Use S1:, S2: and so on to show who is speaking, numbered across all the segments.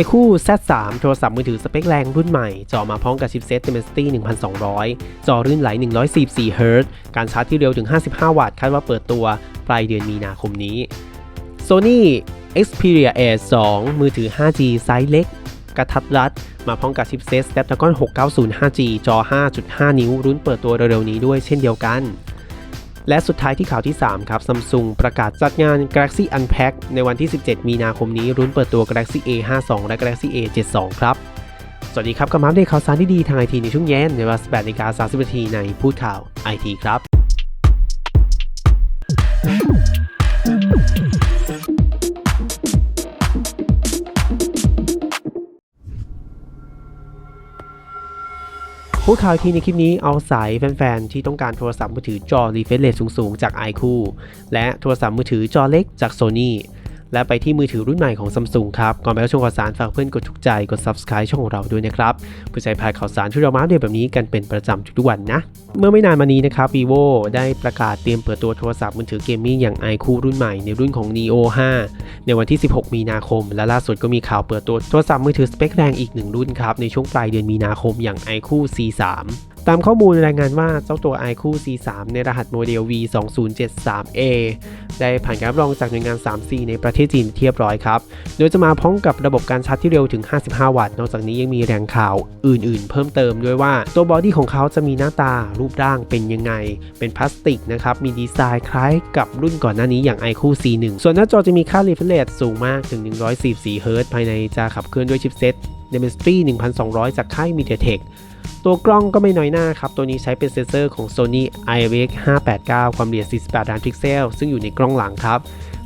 S1: iQOO Z3 โทรศัพท์มือถือสเปคแรงรุ่นใหม่ จอมาพร้อมกับชิปเซ็ต Dimensity 1200 จอรื่นไหล 144 Hz การชาร์จที่เร็วถึง 55 วัตต์ คาดว่าเปิดตัวปลายเดือนมีนาคมนี้ Sony Xperia Air 2 มือถือ 5G ไซส์เล็ก กระทัดรัด มาพร้อมกับชิปเซ็ต Snapdragon 690 5G จอ 5.5 นิ้ว รุ่นเปิดตัวเร็วๆนี้ด้วยเช่นเดียวกัน และสุดท้ายที่ข่าวที่ 3 ครับซัมซุงประกาศจัดงาน Galaxy Unpack ในวันที่ 17 มีนาคมนี้รุ่นเปิดตัว Galaxy A52 และ Galaxy A72 ครับ สวัสดีครับกับมาอัปเดตข่าวสารที่ดีทางไอทีในช่วงเย็นในเวลา18นาฬิกา30นาทีในพูดข่าวไอทีครับู้ข่าวทีในคลิปนี้เอาสายแฟนๆ ที่ต้องการโทรศัพท์มือถือจอ refresh rate สูงๆ จาก iQOO และโทรศัพท์มือถือจอเล็กจาก Sony และไปที่มือถือรุ่นใหม่ของ Samsung ครับ ก่อนไปรับชมข่าวสารฝากเพื่อนกดถูกใจ กด subscribe ช่องของเราด้วยนะครับเพื่อใช้พายข่าวสารที่เรามาเดตแบบนี้กันเป็นประจำทุกวันนะ เมื่อไม่นานมานี้นะครับ vivo ได้ประกาศเตรียมเปิดตัวโทรศัพท์มือถือเกมมิ่งอย่าง iQOO รุ่นใหม่ในรุ่นของ Neo 5 ในวันที่ 16 มีนาคม และล่าสุดก็มีข่าวเปิดตัวโทรศัพท์มือถือสเปคแรงอีกหนึ่งรุ่นครับในช่วงปลายเดือนมีนาคมอย่าง iQOO C3 ตามข้อมูลรายงานว่าเจ้าตัว iQOO C3 ในรหัสโมเดล V2073A ได้ผ่านการรับรองจากหน่วยงาน 3C ในประเทศจีนเรียบร้อยครับ โดยจะมาพร้อมกับระบบการชาร์จที่เร็วถึง 55 วัตต์ นอกจากนี้ยังมีแหล่งข่าวอื่นๆ เพิ่มเติมด้วยว่าตัวบอดี้ของเขาจะมีหน้าตารูปร่างเป็นยังไง เป็นพลาสติกนะครับ มีดีไซน์คล้ายกับรุ่นก่อนหน้านี้อย่าง iQOO C1 ส่วนหน้าจอจะมีค่า refresh rate สูงมากถึง 144 Hz ภายในจะขับเคลื่อนด้วยชิปเซ็ต Dimensity 1200 จากค่าย MediaTek ตัวกล้องก็ไม่น้อยหน้าครับ ตัวนี้ใช้เป็นเซนเซอร์ของ Sony IMX 589 ความละเอียด 48 ล้านพิกเซล ซึ่งอยู่ในกล้องหลังครับ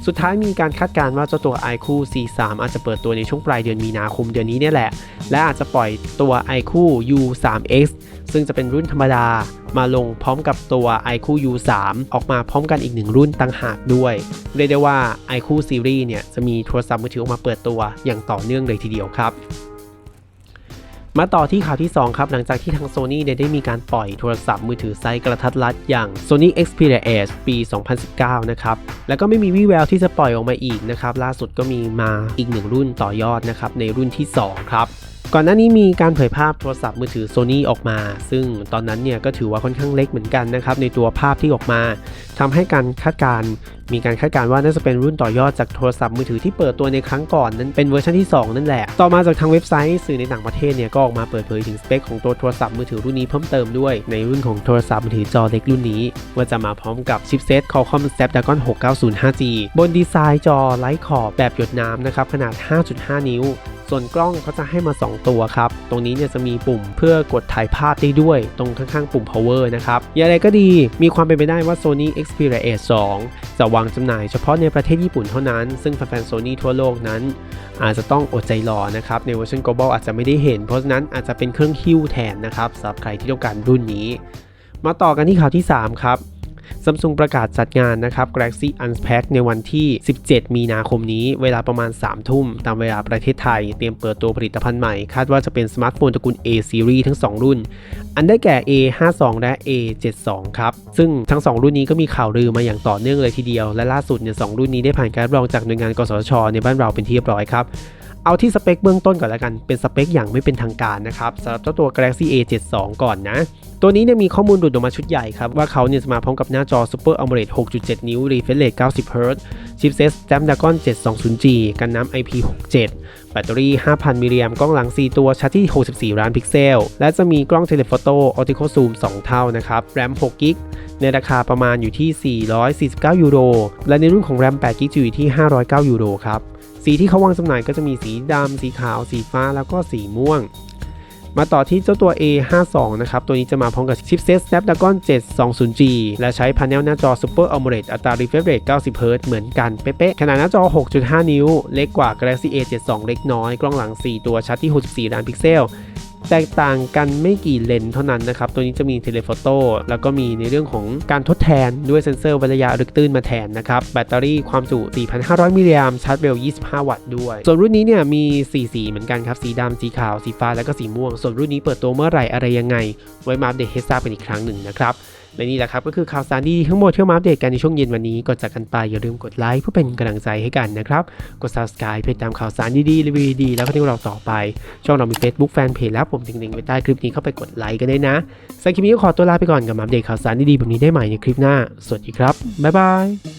S1: สุดท้ายมีการคาดการณ์ว่าเจ้าตัว iQOO C3 อาจจะเปิดตัวในช่วงปลายเดือนมีนาคมเดือนนี้เนี่ยแหละ และอาจจะปล่อยตัว iQOO U3X ซึ่งจะเป็นรุ่นธรรมดามาลงพร้อมกับตัว iQOO U3 ออกมาพร้อมกันอีกหนึ่งรุ่นต่างหากด้วย เรียกได้ว่า iQOO Series เนี่ยจะมีโทรศัพท์มือถือออกมาเปิดตัวอย่างต่อเนื่องเลยทีเดียวครับ มาต่อที่ข่าวที่ 2 ครับ หลังจากที่ทาง Sony ได้ได้มีการปล่อยโทรศัพท์มือถือไซส์กระทัดรัดอย่าง Sony Xperia S ปี 2019 นะครับ แล้วก็ไม่มีวี่แววที่จะปล่อยออกมาอีกนะครับ ล่าสุดก็มีมาอีกหนึ่งรุ่นต่อยอดนะครับในรุ่นที่ 2 ครับ ก่อนหน้านี้มีการเผยภาพโทรศัพท์มือถือ Sony ออกมา ซึ่งตอนนั้นเนี่ยก็ถือว่าค่อนข้างเล็กเหมือนกันนะครับในตัวภาพที่ออกมาทำให้การคาดการมีการคาดการณ์ว่าน่าจะเป็นรุ่นต่อยอดจากโทรศัพท์มือถือที่เปิดตัวในครั้งก่อนนั้นเป็นเวอร์ชันที่ 2 นั่นแหละ ต่อมาจากทางเว็บไซต์สื่อในต่างประเทศเนี่ยก็ออกมาเปิดเผยถึงสเปคของตัวโทรศัพท์มือถือรุ่นนี้เพิ่มเติมด้วยในรุ่นของโทรศัพท์มือถือจอเล็กรุ่นนี้ ว่าจะมาพร้อมกับชิปเซต Qualcomm Snapdragon 690 5G บนดีไซน์จอไร้ขอบแบบหยดน้ำนะครับขนาด 5.5 นิ้ว ส่วนกล้องเขาจะให้มา 2 ตัวครับ ตรงนี้เนี่ยจะมีปุ่มเพื่อกดถ่ายภาพได้ด้วย ตรงข้างๆ ปุ่ม power นะครับ อย่างไรก็ดี มีความเป็นไปได้ว่า Sony Xperia A 2จะวางจำหน่ายเฉพาะในประเทศญี่ปุ่นเท่านั้น ซึ่งแฟนๆ Sony ทั่วโลกนั้น อาจจะต้องอดใจรอนะครับ ในเวอร์ชัน global อาจจะไม่ได้เห็น เพราะฉะนั้นอาจจะเป็นเครื่องฮิ้วแทนนะครับสำหรับใครที่ต้องการรุ่นนี้ มาต่อกันที่ข่าวที่ 3 ครับ ซัมซุงประกาศจัดงานนะครับ Galaxy Unpack ในวันที่ 17 มีนาคมนี้ เวลาประมาณ 3 ทุ่ม ตามเวลาประเทศไทย เตรียมเปิดตัวผลิตภัณฑ์ใหม่ คาดว่าจะเป็นสมาร์ทโฟนตระกูล A Series ทั้ง 2 รุ่น อันได้แก่ A52 และ A72 ครับ ซึ่งทั้ง 2 รุ่นนี้ก็มีข่าวลือมาอย่างต่อเนื่องเลยทีเดียว และล่าสุดเนี่ยสรุ่นนี้ได้ผ่านการรับรองจากหน่วยงานกสทช ในบ้านเราเป็นที่เรียบร้อยครับ เอาที่สเปคเบื้องต้นก่อนแล้วกัน เป็นสเปคอย่างไม่เป็นทางการนะครับสำหรับเจ้าตัว Galaxy A72 ก่อนนะ ตัวนี้เนี่ยมีข้อมูลหลุดออกมาชุดใหญ่ครับ ว่าเขาเนี่ยจะมาพร้อมกับหน้าจอ Super AMOLED 6.7 นิ้ว refresh rate 90 Hz ชิปเซ็ต Snapdragon 720G กันน้ำ IP67 แบตเตอรี่ 5,000 มิลลิแอมป์กล้องหลัง 4 ตัวชัดที่ 64 ล้านพิกเซล และจะมีกล้องเทเลโฟโต้ Optical Zoom 2เท่านะครับ RAM 6 g b ในราคาประมาณอยู่ที่ 449 ยูโร และในรุ่นของ RAM 8 g b จะอยู่ที่ 509 ยูโรครับ สีที่เขาวางจำหน่ายก็จะมีสีดำสีขาว สีฟ้าแล้วก็สีม่วง มาต่อที่เจ้าตัว A52 นะครับ ตัวนี้จะมาพร้อมกับชิปเซ็ต Snapdragon 720G และใช้พาเนลหน้าจอ Super AMOLED อัตรา refresh rate 90 Hz เหมือนกันเป๊ะๆ ขนาดหน้าจอ 6.5 นิ้ว เล็กกว่า Galaxy A72 เล็กน้อย กล้องหลัง 4 ตัวชัดที่ 64 ล้านพิกเซล แตกต่างกันไม่กี่เลนเท่านั้นนะครับ ตัวนี้จะมีเทเลโฟโต้แล้วก็มีในเรื่องของการทดแทนด้วยเซ็นเซอร์วัดระยะลึกตื้นมาแทนนะครับ แบตเตอรี่ความจุ 4,500 มิลลิแอมชาร์จเร็ว 25 วัตต์ด้วย ส่วนรุ่นนี้เนี่ยมี 4 สีเหมือนกันครับ สีดำสีขาว สีฟ้า แล้วก็สีม่วง ส่วนรุ่นนี้เปิดตัวเมื่อไหร่อะไรยังไง ไว้มาอัปเดตให้ทราบกันอีกครั้งหนึ่งนะครับ และนี่แหละครับก็คือข่าวสารดีทั้งหมดที่มาอัปเดตกันในช่วงเย็นวันนี้ก่อนจากกันไปอย่าลืมกดไลค์เพื่อเป็นกำลังใจให้กันนะครับ กด subscribe เพื่อตามข่าวสารดีๆรีวิวดีแล้วก็ที่เราต่อไป ช่องเรามี Facebook Fanpage แล้วผมถิงลิงก์ไว้ใต้คลิปนี้เข้าไปกดไลค์กันได้นะสำหรับคลิปนี้ก็ขอตัวลาไปก่อนกับมาอัปเดตข่าวสารดีๆแบบนี้ได้ใหม่ในคลิปหน้า สวัสดีครับบ๊ายบาย